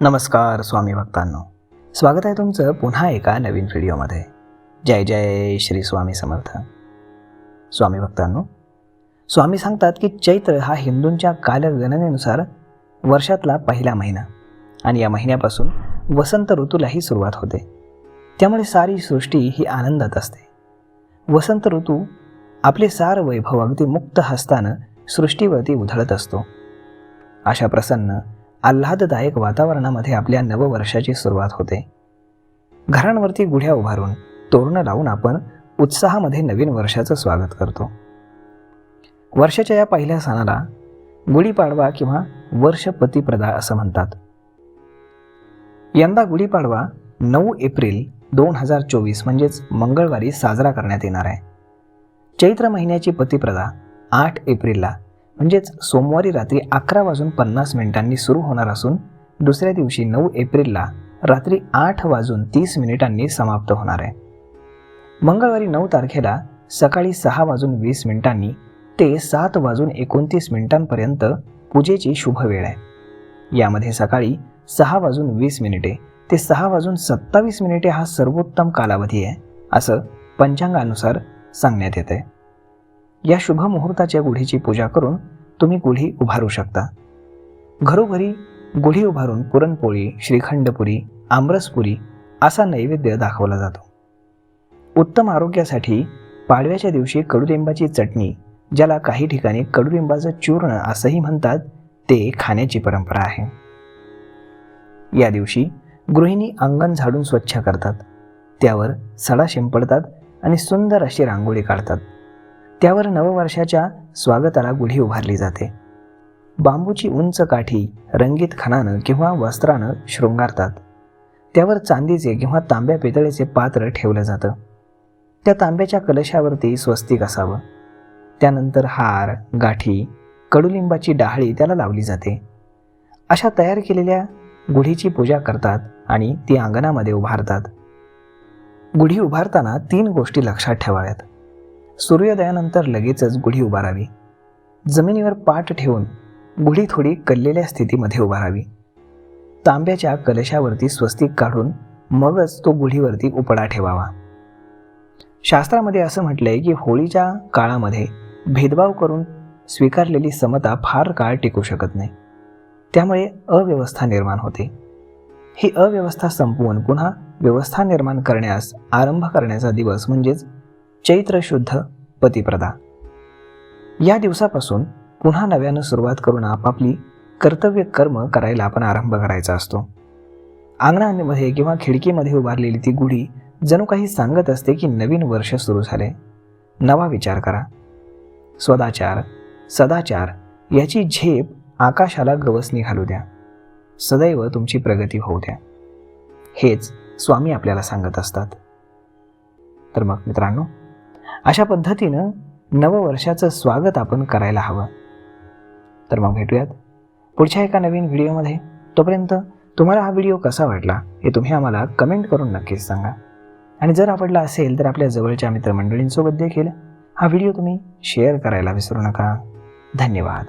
नमस्कार स्वामी भक्तांनो. स्वागत आहे तुमचं पुन्हा एका नवीन व्हिडिओमध्ये. जय जय श्री स्वामी समर्थ. स्वामी भक्तांनो स्वामी सांगतात की चैत्र हा हिंदूंच्या कालगणनेनुसार वर्षातला पहिला महिना आणि या महिन्यापासून वसंत ऋतूलाही सुरुवात होते. त्यामुळे सारी सृष्टी ही आनंदात असते. वसंत ऋतू आपले सार वैभव अगदी मुक्त हस्तानं सृष्टीवरती उधळत असतो. अशा प्रसन्न आल्हाददायक वातावरणामध्ये आपल्या नववर्षाची सुरुवात होते. घरांवरती गुढ्या उभारून तोरणं लावून आपण उत्साहामध्ये नवीन वर्षाचं स्वागत करतो. वर्षाच्या या पहिल्या सणाला गुढीपाडवा किंवा वर्षपतीप्रदा असं म्हणतात. यंदा गुढीपाडवा नऊ एप्रिल दोन हजार चोवीस म्हणजेच मंगळवारी साजरा करण्यात येणार आहे. चैत्र महिन्याची पतिप्रदा आठ एप्रिलला म्हणजेच सोमवारी रात्री अकरा वाजून पन्नास मिनिटांनी सुरू होणार असून दुसऱ्या दिवशी नऊ एप्रिलला रात्री आठ वाजून तीस मिनिटांनी समाप्त होणार आहे. मंगळवारी नऊ तारखेला सकाळी सहा वाजून वीस मिनिटांनी ते सात वाजून एकोणतीस मिनिटांपर्यंत पूजेची शुभ वेळ आहे. यामध्ये सकाळी सहा वाजून वीस मिनिटे ते सहा वाजून सत्तावीस मिनिटे हा सर्वोत्तम कालावधी आहे असं पंचांगानुसार सांगण्यात येते या शुभ मुहूर्ताच्या गुढीची पूजा करून तुम्ही गुढी उभारू शकता. घरोघरी गुढी उभारून पुरणपोळी श्रीखंडपुरी आमरसपुरी असा नैवेद्य दाखवला जातो. उत्तम आरोग्यासाठी पाडव्याच्या दिवशी कडुलिंबाची चटणी ज्याला काही ठिकाणी कडुलिंबाचं चूर्ण असंही म्हणतात ते खाण्याची परंपरा आहे. या दिवशी गृहिणी अंगण झाडून स्वच्छ करतात. त्यावर सडा शिंपडतात आणि सुंदर अशी रांगोळी काढतात. त्यावर नववर्षाच्या स्वागताला गुढी उभारली जाते. बांबूची उंच काठी रंगीत खणानं किंवा वस्त्रानं शृंगारतात. त्यावर चांदीचे किंवा तांब्या पितळेचे पात्र ठेवलं जातं. त्या तांब्याच्या कलशावरती स्वस्तिक असावं. त्यानंतर हार गाठी कडुलिंबाची डाहळी त्याला लावली जाते. अशा तयार केलेल्या गुढीची पूजा करतात आणि ती अंगणामध्ये उभारतात. गुढी उभारताना तीन गोष्टी लक्षात ठेवाव्यात. सूर्योदयानंतर लगेचच गुढी उभारावी. जमिनीवर पाठ ठेवून गुढी थोडी कललेल्या स्थितीमध्ये उभारावी. तांब्याच्या कलशावरती स्वस्तिक काढून मगच तो गुढीवरती उपडा ठेवावा. शास्त्रामध्ये असं म्हटलंय की होळीच्या काळामध्ये भेदभाव करून स्वीकारलेली समता फार काळ टिकू शकत नाही. त्यामुळे अव्यवस्था निर्माण होते. ही अव्यवस्था संपवून पुन्हा व्यवस्था निर्माण करण्यास आरंभ करण्याचा दिवस म्हणजेच चैत्र शुद्ध पतिप्रदा. या दिवसापासून पुन्हा नव्यानं सुरुवात करून आपापली कर्तव्य कर्म करायला आपण आरंभ करायचा असतो. अंगणामध्ये किंवा खिडकीमध्ये उभारलेली ती गुढी जणू काही सांगत असते की नवीन वर्ष सुरू झाले. नवा विचार करा. स्वदाचार सदाचार याची झेप आकाशाला गवसणी घालू द्या. सदैव तुमची प्रगती होऊ द्या. हेच स्वामी आपल्याला सांगत असतात. तर मग मित्रांनो अशा पद्धतीनं नववर्षाचं स्वागत आपण करायला हवं. तर मग भेटूयात. पुढच्या एका नवीन व्हिडिओमध्ये. तोपर्यंत तुम्हाला हा व्हिडिओ कसा वाटला हे तुम्ही आम्हाला कमेंट करून नक्कीच सांगा. आणि जर आवडला असेल तर आपल्या जवळच्या मित्रमंडळींसोबत देखील हा व्हिडिओ तुम्ही शेअर करायला विसरू नका. धन्यवाद.